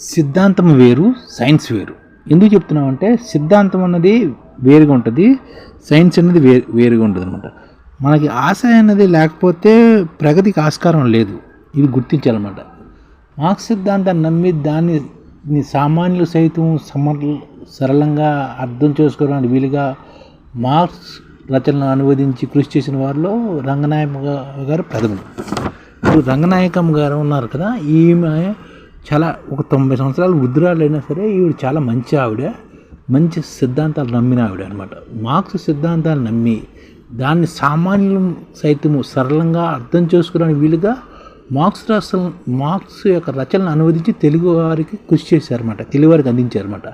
సిద్ధాంతం వేరు సైన్స్ వేరు. ఎందుకు చెప్తున్నామంటే సిద్ధాంతం అన్నది వేరుగా ఉంటుంది సైన్స్ అనేది వే వేరుగా ఉంటుంది అనమాట మనకి ఆశ అనేది లేకపోతే ప్రగతికి ఆస్కారం లేదు. ఇది గుర్తించాలన్నమాట. మార్క్స్ సిద్ధాంతాన్ని నమ్మి దాన్ని సామాన్యులు సైతం సమర్ సరళంగా అర్థం చేసుకోవడానికి వీలుగా మార్క్స్ రచనలు అనువదించి కృషి చేసిన వారిలో రంగనాయక గారు ప్రథములు ఇప్పుడు రంగనాయకమ్మ గారు ఉన్నారు కదా ఈమె చాలా ఒక తొంభై సంవత్సరాలు వృద్ధురాలైనా సరే ఈవిడ చాలా మంచి ఆవిడ మంచి సిద్ధాంతాలు నమ్మిన ఆవిడ అనమాట మార్క్స్ సిద్ధాంతాలు నమ్మి దాన్ని సామాన్యులు సైతము సరళంగా అర్థం చేసుకోవడానికి వీలుగా మార్క్స్ రాసిన మార్క్స్ యొక్క రచనలు అనువదించి తెలుగు వారికి కృషి చేశారన్నమాట తెలుగు వారికి అందించారన్నమాట.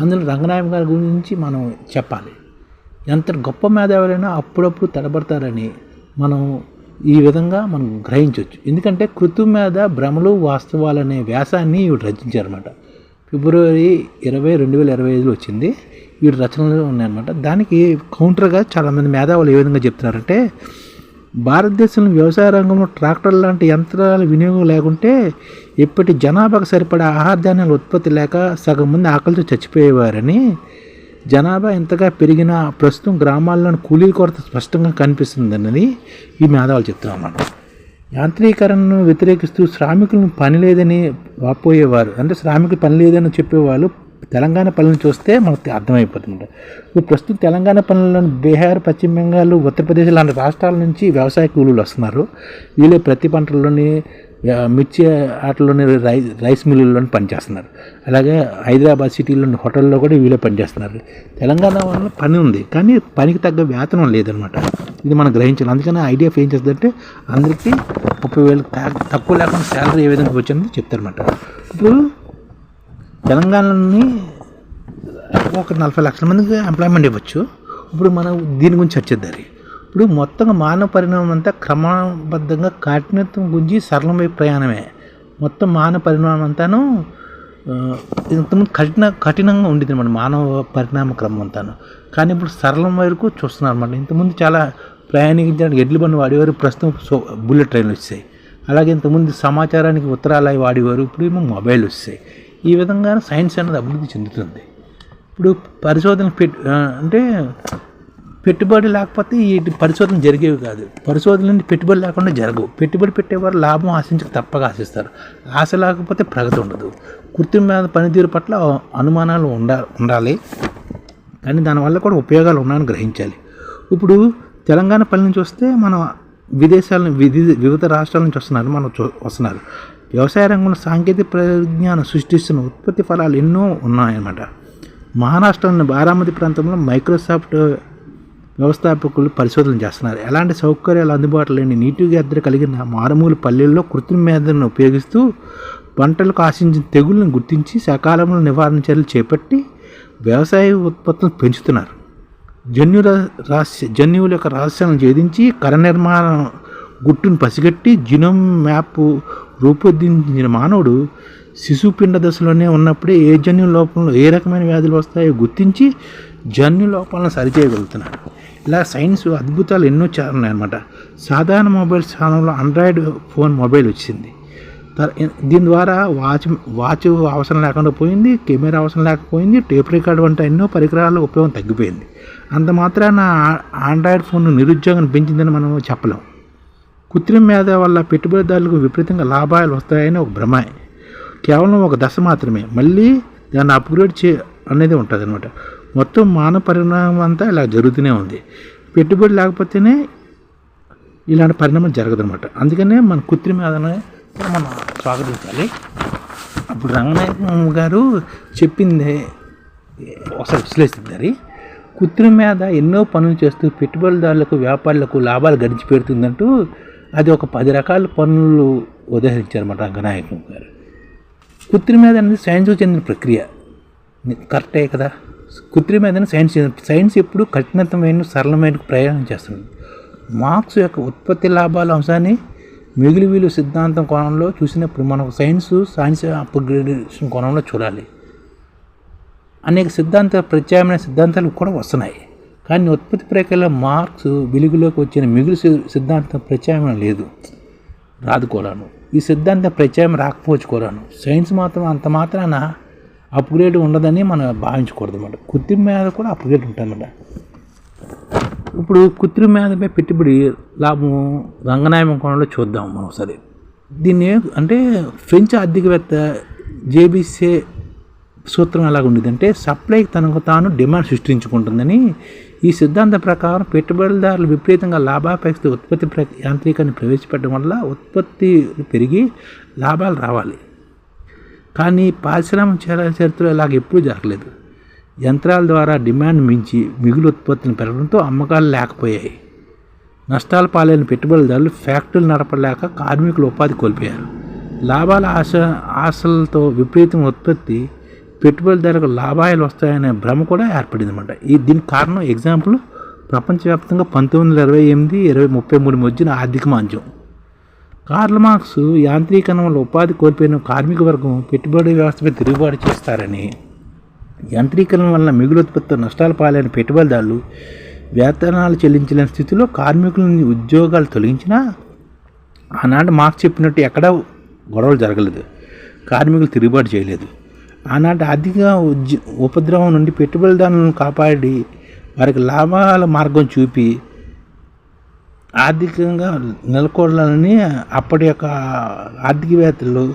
అందులో రంగనాయక గారి గురించి మనం చెప్పాలి. ఎంత గొప్ప మేధావులైనా అప్పుడప్పుడు తడబడతారని మనం ఈ విధంగా మనం గ్రహించవచ్చు. ఎందుకంటే కృతు మీద భ్రమలు వాస్తవాలు అనే వ్యాసాన్ని ఈవిడ రచించారనమాట ఫిబ్రవరి ఇరవై రెండు వేల ఇరవై ఐదులో వచ్చింది. వీడు రచనలు ఉన్నాయన్నమాట. దానికి కౌంటర్గా చాలామంది మేధావులు ఏ విధంగా చెప్తున్నారంటే భారతదేశంలో వ్యవసాయ రంగంలో ట్రాక్టర్ లాంటి యంత్రాల వినియోగం లేకుంటే ఇప్పటి జనాభాకు సరిపడే ఆహార ధాన్యాల ఉత్పత్తి లేక సగం మంది ఆకలితో చచ్చిపోయేవారని జనాభా ఎంతగా పెరిగినా ప్రస్తుతం గ్రామాల్లోని కూలీల కొరత స్పష్టంగా కనిపిస్తుందన్నది ఈ మేధావులు చెప్తున్నాం అన్నమాట యాంత్రీకరణను వ్యతిరేకిస్తూ శ్రామికులను పని లేదని వాపోయేవారు అంటే శ్రామికులు పని లేదని చెప్పేవాళ్ళు తెలంగాణ పనులను చూస్తే మనకు అర్థమైపోతుంది ఇప్పుడు ప్రస్తుతం తెలంగాణ పనులను బీహార్ పశ్చిమ బెంగాల్ ఉత్తరప్రదేశ్ లాంటి రాష్ట్రాల నుంచి వ్యవసాయ కూలీలు వస్తున్నారు. వీళ్ళే ప్రతి పంటల్లోని మిర్చి ఆటలోని రై రైస్ మిల్లుల్లోని పనిచేస్తున్నారు. అలాగే హైదరాబాద్ సిటీలోని హోటల్లో కూడా వీళ్ళే పనిచేస్తున్నారు. తెలంగాణ వల్ల పని ఉంది కానీ పనికి తగ్గ వేతనం లేదనమాట. ఇది మనం గ్రహించాలి. అందుకని ఐడిఎఫ్ ఏం చేస్తుందంటే అందరికీ ముప్పై వేలు తక్కువ లేకుండా శాలరీ ఏ విధంగా వచ్చిందో చెప్తారనమాట. ఇప్పుడు తెలంగాణలోని ఒక నలభై లక్షల మందికి ఎంప్లాయ్మెంట్ ఇవ్వచ్చు. ఇప్పుడు మనం దీని గురించి చర్చిద్దారి ఇప్పుడు మొత్తంగా మానవ పరిణామం అంతా క్రమబద్ధంగా కాఠినత్వం గురించి సరళం వైపు ప్రయాణమే. మొత్తం మానవ పరిణామం అంతాను ఇంతకుముందు కఠిన కఠినంగా ఉండేది అనమాట మానవ పరిణామ క్రమం అంతాను. కానీ ఇప్పుడు సరళం వరకు చూస్తున్నారు అనమాట ఇంతకుముందు చాలా ప్రయాణించడానికి ఎడ్ల బండి వాడేవారు ప్రస్తుతం సో బుల్లెట్ ట్రైన్లు వచ్చాయి. అలాగే ఇంతకుముందు సమాచారానికి ఉత్తరాలు అవి వాడేవారు ఇప్పుడు ఏమో మొబైల్ వస్తాయి ఈ విధంగా సైన్స్ అనేది అభివృద్ధి చెందుతుంది. ఇప్పుడు పరిశోధన పెట్ అంటే పెట్టుబడి లేకపోతే ఈ పరిశోధన జరిగేవి కాదు. పరిశోధనలు పెట్టుబడి లేకుండా జరగవు. పెట్టుబడి పెట్టేవారు లాభం ఆశించక తప్పక ఆశిస్తారు. ఆశ లేకపోతే ప్రగతి ఉండదు. కృత్రిమ మీద పనితీరు పట్ల అనుమానాలు ఉండ ఉండాలి. కానీ దానివల్ల కూడా ఉపయోగాలు ఉన్నాయని గ్రహించాలి. ఇప్పుడు తెలంగాణ పని నుంచి వస్తే మనం విదేశాల వివిధ రాష్ట్రాల నుంచి వస్తున్నారు మనం వస్తున్నారు. వ్యవసాయ రంగంలో సాంకేతిక పరిజ్ఞానం సృష్టిస్తున్న ఉత్పత్తి ఫలాలు ఎన్నో ఉన్నాయన్నమాట. మహారాష్ట్రలోని బారామతి ప్రాంతంలో మైక్రోసాఫ్ట్ వ్యవస్థాపకులు పరిశోధనలు చేస్తున్నారు. ఎలాంటి సౌకర్యాలు అందుబాటులో లేని నీటి ఎద్దరు కలిగిన మారుమూల పల్లెల్లో కృత్రిమ మేధను ఉపయోగిస్తూ పంటలకు ఆశించిన తెగుళ్ళను గుర్తించి సకాలంలో నివారణ చర్యలు చేపట్టి వ్యవసాయ ఉత్పత్తులను పెంచుతున్నారు. జన్యు రహస్య జన్యువుల యొక్క రహస్యాలను ఛేదించి కర నిర్మాణం గుట్టును పసిగట్టి జినోమ్ మ్యాప్ రూపొందించిన మానవుడు శిశుపిండ దశలోనే ఉన్నప్పుడే ఏ జన్యు లోపంలో ఏ రకమైన వ్యాధులు వస్తాయో గుర్తించి జన్యు లోపాలను సరిచేయగలుగుతున్నాడు. ఇలా సైన్స్ అద్భుతాలు ఎన్నో చా- ఉన్నాయన్నమాట సాధారణ మొబైల్ స్థానంలో ఆండ్రాయిడ్ ఫోన్ మొబైల్ వచ్చింది. దీని ద్వారా వాచ్ వాచ్ అవసరం లేకుండా పోయింది కెమెరా అవసరం లేకపోయింది టేప్ రికార్డ్ వంటి ఎన్నో పరికరాల ఉపయోగం తగ్గిపోయింది. అంత మాత్రాన ఆండ్రాయిడ్ ఫోన్ నిరుద్యోగం పెంచిందని మనం చెప్పలేం. కృత్రిమ మేధ వల్ల పెట్టుబడిదారులకు విపరీతంగా లాభాలు వస్తాయని ఒక భ్రమ కేవలం ఒక దశ మాత్రమే. మళ్ళీ దాన్ని అప్గ్రేడ్ చే అనేది ఉంటుంది అనమాట మొత్తం మానవ పరిణామం అంతా ఇలా జరుగుతూనే ఉంది. పెట్టుబడి లేకపోతేనే ఇలాంటి పరిణామం జరగదనమాట అందుకనే మన కృత్రిమ మేధని మనం స్వాగతించాలి. అప్పుడు రంగనాయకం గారు చెప్పింది ఒకసారి విశ్లేషిస్తారు కృత్రిమ మీద ఎన్నో పనులు చేస్తూ పెట్టుబడిదారులకు వ్యాపారులకు లాభాలు గడిచి పెడుతుందంటూ అది ఒక పది రకాల పనులు ఉదహరించారన్నమాట రంగనాయకం గారు. కృత్రిమ మీద అనేది సైన్స్కు చెందిన ప్రక్రియ. కరెక్టే కదా? కృత్రిమ మీద సైన్స్ సైన్స్ ఎప్పుడు కఠినతమైన సరళమైన ప్రయాణం చేస్తుంది. మార్క్స్ యొక్క ఉత్పత్తి లాభాల అంశాన్ని మిగిలి వీలు సిద్ధాంతం కోణంలో చూసినప్పుడు మనకు సైన్స్ సైన్స్ అప్గ్రేడేషన్ కోణంలో చూడాలి. అనేక సిద్ధాంత ప్రత్యామ్నాయ సిద్ధాంతాలు కూడా వస్తున్నాయి. కానీ ఉత్పత్తి ప్రక్రియలో మార్క్స్ వెలుగులోకి వచ్చిన మిగులు సిద్ధాంతం ప్రత్యామ్నాయం లేదు. రాదు కూడాను. ఈ సిద్ధాంతం ప్రత్యాయం రాకపోవచ్చు కూడాను. సైన్స్ మాత్రం అంత మాత్రాన అప్గ్రేడ్ ఉండదని మనం భావించకూడదు అన్నమాట. కృత్రిమ మీద కూడా అప్గ్రేడ్ ఉంటుందన్నమాట ఇప్పుడు కృత్రిమ మీదపై పెట్టుబడి లాభం రంగనాయకం కోణంలో చూద్దాం మనం ఒకసారి. దీన్ని అంటే ఫ్రెంచ్ ఆర్థికవేత్త జేబీసే సూత్రం ఎలాగ ఉండేదంటే సప్లై తనకు తాను డిమాండ్ సృష్టించుకుంటుందని ఈ సిద్ధాంతం ప్రకారం పెట్టుబడిదారులు విపరీతంగా లాభాపేక్ష ఉత్పత్తి ప్ర యాంత్రికాన్ని ప్రవేశపెట్టడం వల్ల ఉత్పత్తి పెరిగి లాభాలు రావాలి. కానీ పారిశ్రామిక చర- చరిత్రలో ఇలాగ ఎప్పుడూ జరగలేదు. యంత్రాల ద్వారా డిమాండ్ మించి మిగులు ఉత్పత్తిని పెరగడంతో అమ్మకాలు లేకపోయాయి. నష్టాల పాలైన పెట్టుబడిదారులు ఫ్యాక్టరీలు నడపలేక కార్మికులు ఉపాధి కోల్పోయారు. లాభాల ఆశ ఆశలతో విపరీతం ఉత్పత్తి పెట్టుబడిదారులకు లాభాలు వస్తాయనే భ్రమ కూడా ఏర్పడింది అనమాట ఈ దీనికి కారణం ఎగ్జాంపుల్ ప్రపంచవ్యాప్తంగా పంతొమ్మిది వందల ఇరవై ఎనిమిది ఇరవై ముప్పై మూడు మధ్యన ఆర్థిక మాంద్యం. కార్ల్ మార్క్స్ యాంత్రీకరణ వల్ల ఉపాధి కోల్పోయిన కార్మిక వర్గం పెట్టుబడి వ్యవస్థపై తిరుగుబాటు చేస్తారని. యాంత్రీకరణ వల్ల మిగులు ఉత్పత్తితో నష్టాలు పాలైన పెట్టుబడిదారులు వేతనాలు చెల్లించలేని స్థితిలో కార్మికుల నుంచి ఉద్యోగాలు తొలగించినా ఆనాడు మార్క్స్ చెప్పినట్టు ఎక్కడా గొడవలు జరగలేదు. కార్మికులు తిరుగుబాటు చేయలేదు. ఆనాటి ఆర్థిక ఉద్య ఉపద్రవం నుండి పెట్టుబడిదారులను కాపాడి వారికి లాభాల మార్గం చూపి ఆర్థికంగా నెలకొల్డాలని అప్పటి యొక్క ఆర్థికవేత్తలు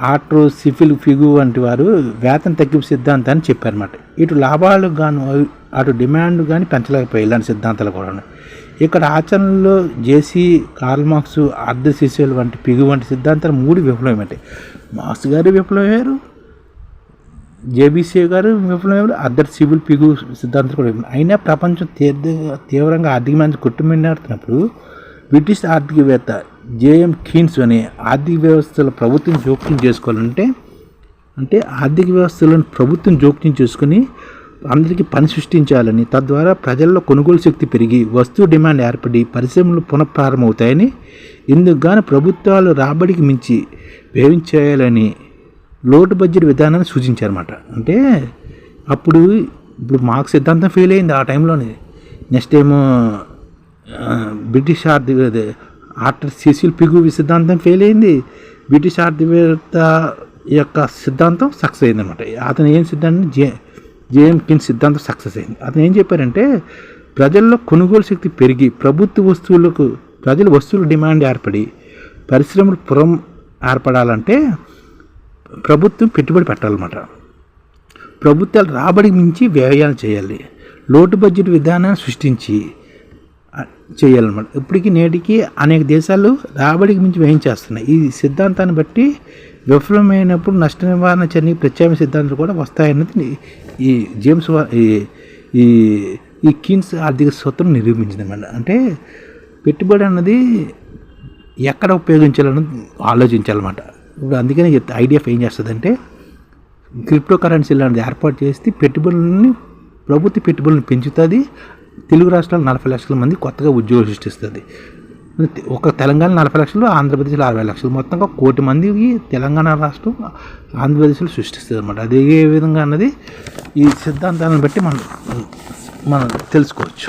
ఆట్రో సిఫిల్ ఫిగు వంటి వారు వేతన తగ్గింపు సిద్ధాంతాన్ని చెప్పారన్నమాట. ఇటు లాభాలు గాను అటు డిమాండ్ కానీ పెంచలేకపోయాయి ఇలాంటి సిద్ధాంతాలు కూడా ఇక్కడ ఆచరణలో జేసీ కార్ల్ మార్క్స్ అర్ధ శిష్యులు వంటి పిగు వంటి సిద్ధాంతాలు మూడు విఫలమయ్యాయి మార్క్స్ గారు విఫలమయ్యారు జేబీసీ గారు విఫలం అద్దరు సివిల్ పిగు సిద్ధాంతం కూడా అయినా ప్రపంచం తీవ్ర తీవ్రంగా ఆర్థిక మంది కొట్టుమిన్నాడుతున్నప్పుడు బ్రిటిష్ ఆర్థికవేత్త జేఎం కీన్స్ అనే ఆర్థిక వ్యవస్థలో ప్రభుత్వం జోక్యం చేసుకోవాలంటే అంటే ఆర్థిక వ్యవస్థలను ప్రభుత్వం జోక్యం చేసుకుని అందరికీ పని సృష్టించాలని తద్వారా ప్రజల్లో కొనుగోలు శక్తి పెరిగి వస్తువు డిమాండ్ ఏర్పడి పరిశ్రమలు పునఃప్రారంభమవుతాయని ఇందుకు గాను ప్రభుత్వాలు రాబడికి మించి వ్యయించేయాలని లోటు బడ్జెట్ విధానాన్ని సూచించారన్నమాట. అంటే అప్పుడు ఇప్పుడు మార్క్స్ సిద్ధాంతం ఫెయిల్ అయింది ఆ టైంలోనే. నెక్స్ట్ ఏమో బ్రిటిష్ ఆర్థిక ఆర్టర్ సిసిల్ పిగు సిద్ధాంతం ఫెయిల్ అయింది. బ్రిటిష్ ఆర్థికవేత్త యొక్క సిద్ధాంతం సక్సెస్ అయింది అనమాట అతను ఏం సిద్ధాంతం జే జేఎం కిన్ సిద్ధాంతం సక్సెస్ అయింది. అతను ఏం చెప్పారంటే ప్రజల్లో కొనుగోలు శక్తి పెరిగి ప్రభుత్వ వస్తువులకు ప్రజలు వస్తువుల డిమాండ్ ఏర్పడి పరిశ్రమలు పురం ఏర్పడాలంటే ప్రభుత్వం పెట్టుబడి పెట్టాలన్నమాట. ప్రభుత్వాలు రాబడికి మించి వ్యయాలు చేయాలి. లోటు బడ్జెట్ విధానాన్ని సృష్టించి చేయాలన్నమాట. ఇప్పటికీ నేటికి అనేక దేశాలు రాబడికి మించి వ్యయం చేస్తున్నాయి. ఈ సిద్ధాంతాన్ని బట్టి విఫలమైనప్పుడు నష్ట నివారణ చర్య ప్రత్యామ్నాయ సిద్ధాంతాలు కూడా వస్తాయన్నది ఈ జేమ్స్ ఈ ఈ ఈ కీన్స్ ఆర్థిక సూత్రం నిరూపించిందన్నమాట. అంటే పెట్టుబడి అన్నది ఎక్కడ ఉపయోగించాలని ఆలోచించాలన్నమాట. ఇప్పుడు అందుకనే చెప్తా ఐడిఎఫ్ ఏం చేస్తుందంటే క్రిప్టో కరెన్సీ లాంటిది ఏర్పాటు చేసి పెట్టుబడులని ప్రభుత్వ పెట్టుబడులను పెంచుతుంది తెలుగు రాష్ట్రాలు నలభై లక్షల మంది కొత్తగా ఉద్యోగాలు సృష్టిస్తుంది. ఒక తెలంగాణ నలభై లక్షలు ఆంధ్రప్రదేశ్లో అరవై లక్షలు మొత్తంగా కోటి మందికి తెలంగాణ రాష్ట్రం ఆంధ్రప్రదేశ్లో సృష్టిస్తుంది అనమాట అది ఏ విధంగా అన్నది ఈ సిద్ధాంతాలను బట్టి మనం మనం తెలుసుకోవచ్చు.